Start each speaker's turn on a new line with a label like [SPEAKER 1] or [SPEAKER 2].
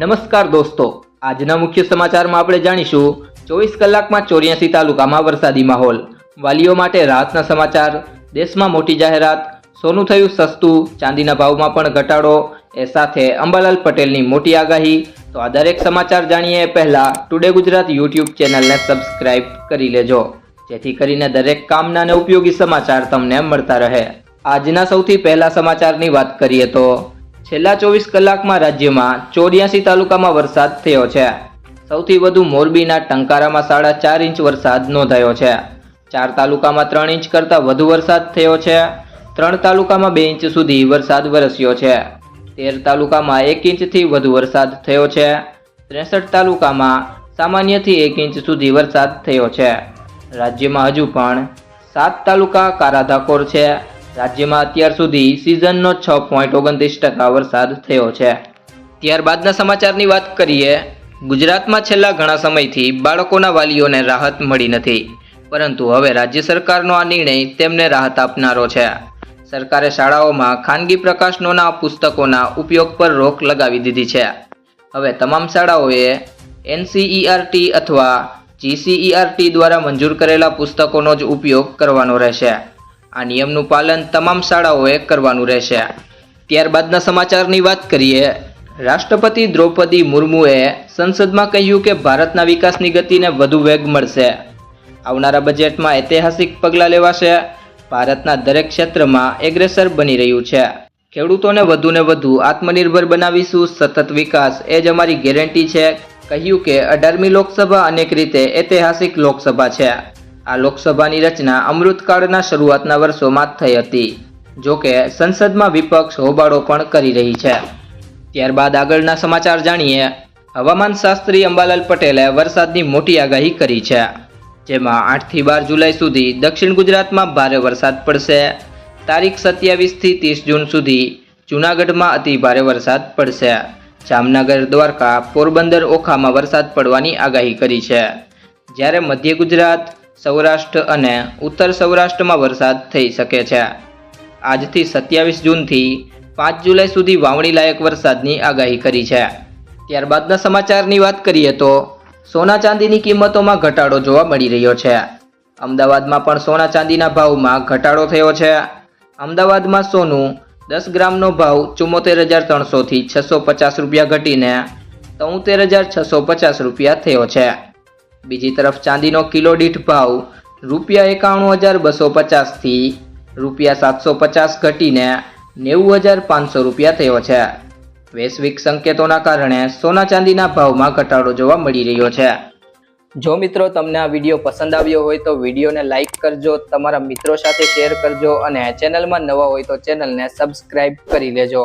[SPEAKER 1] નમસ્કાર દોસ્તો. આજના મુખ્ય સમાચારમાં આપણે જાણીશું, ચોવીસ કલાકમાં ચોર્યાસી તાલુકામાં વરસાદી માહોલ. વાલીઓ માટે રાહતના સમાચાર, દેશમાં મોટી જાહેરાત, સોનું થયું સસ્તું, ચાંદીના ભાવમાં પણ ઘટાડો, એ સાથે અંબાલાલ પટેલની મોટી આગાહી. તો આ દરેક સમાચાર જાણીએ પહેલાં ટુડે ગુજરાત યુટ્યુબ ચેનલને સબસ્ક્રાઇબ કરી લેજો. જેથી કરીને દરેક કામના અને ઉપયોગી સમાચાર તમને મળતા રહે. આજના સૌથી પહેલા સમાચારની વાત કરીએ તો છેલ્લા ચોવીસ કલાકમાં રાજ્યમાં ચોર્યાસી તાલુકામાં વરસાદ થયો છે. સૌથી વધુ મોરબીના ટંકારામાં સાડા ચાર ઇંચ વરસાદ નોંધાયો છે. ચાર તાલુકામાં ત્રણ ઇંચ કરતાં વધુ વરસાદ થયો છે. ત્રણ તાલુકામાં બે ઇંચ સુધી વરસાદ વરસ્યો છે. તેર તાલુકામાં એક ઇંચથી વધુ વરસાદ થયો છે. ત્રેસઠ તાલુકામાં સામાન્યથી એક ઇંચ સુધી વરસાદ થયો છે. રાજ્યમાં હજુ પણ સાત તાલુકા કારાધાકોર છે. રાજ્યમાં અત્યાર સુધી સિઝનનો છ પોઈન્ટ ઓગણત્રીસ ટકા વરસાદ થયો છે. ત્યારબાદના સમાચારની વાત કરીએ, ગુજરાતમાં છેલ્લા ઘણા સમયથી બાળકોના વાલીઓને રાહત મળી નથી. પરંતુ હવે રાજ્ય સરકારનો આ નિર્ણય તેમને રાહત આપનારો છે. સરકારે શાળાઓમાં ખાનગી પ્રકાશનોના પુસ્તકોના ઉપયોગ પર રોક લગાવી દીધી છે. હવે તમામ શાળાઓએ એનસીઈઆરટી અથવા જીસીઈઆરટી દ્વારા મંજૂર કરેલા પુસ્તકોનો જ ઉપયોગ કરવાનો રહેશે. આ નિયમનું પાલન તમામ શાળાઓએ કરવાનું રહેશે. ત્યારબાદના સમાચારની વાત કરીએ. રાષ્ટ્રપતિ દ્રૌપદી મુર્મુએ સંસદમાં કહ્યું કે ભારતના વિકાસની ગતિને વધુ વેગ મળશે. આવનારા બજેટમાં ઐતિહાસિક પગલાં લેવાશે. ભારતના દરેક ક્ષેત્રમાં એગ્રેસર બની રહ્યું છે. ખેડૂતોને વધુને વધુ આત્મનિર્ભર બનાવીશું સતત વિકાસ એ જ અમારી ગેરંટી છે. કહ્યું કે અઢારમી લોકસભા અનેક રીતે ઐતિહાસિક લોકસભા છે. આ લોકસભાની રચના અમૃતકાળના શરૂઆતના વર્ષોમાં થઈ હતી. જો કે સંસદમાં વિપક્ષ હોબાળો પણ કરી રહી છે. ત્યારબાદ આગળના સમાચાર જાણીએ. હવામાન શાસ્ત્રી અંબાલાલ પટેલે વરસાદની મોટી આગાહી કરી છે. જેમાં આઠથી બાર જુલાઈ સુધી દક્ષિણ ગુજરાતમાં ભારે વરસાદ પડશે. તારીખ સત્યાવીસથી ત્રીસ જૂન સુધી જૂનાગઢમાં અતિ ભારે વરસાદ પડશે. જામનગર, દ્વારકા, પોરબંદર, ઓખામાં વરસાદ પડવાની આગાહી કરી છે. જ્યારે મધ્ય ગુજરાત સૌરાષ્ટ્ર અને ઉત્તર સૌરાષ્ટ્રમાં વરસાદ થઈ શકે છે. આજથી સત્યાવીસ જૂનથી પાંચ જુલાઈ સુધી વાવણી લાયક વરસાદની આગાહી કરી છે. ત્યારબાદના સમાચારની વાત કરીએ તો સોના ચાંદીની કિંમતોમાં ઘટાડો જોવા મળી રહ્યો છે. અમદાવાદમાં પણ સોના ચાંદીના ભાવમાં ઘટાડો થયો છે. અમદાવાદમાં સોનું દસ ગ્રામનો ભાવ ચુમ્મોતેર હજાર ત્રણસોથી છસો પચાસ રૂપિયા ઘટીને તોતેર હજાર છસો પચાસ રૂપિયા થયો છે. બીજી તરફ ચાંદીનો કિલો દીઠ ભાવ રૂપિયા એકાણું હજાર બસો પચાસથી રૂપિયા સાતસો પચાસ ઘટીને નેવું હજાર પાંચસો રૂપિયા થયો છે. વૈશ્વિક સંકેતોના કારણે સોના ચાંદીના ભાવમાં ઘટાડો જોવા મળી રહ્યો છે. જો મિત્રો તમને આ વીડિયો પસંદ આવ્યો હોય તો વિડીયોને લાઇક કરજો, તમારા મિત્રો સાથે શેર કરજો અને ચેનલમાં નવા હોય તો ચેનલને સબસ્ક્રાઈબ કરી લેજો.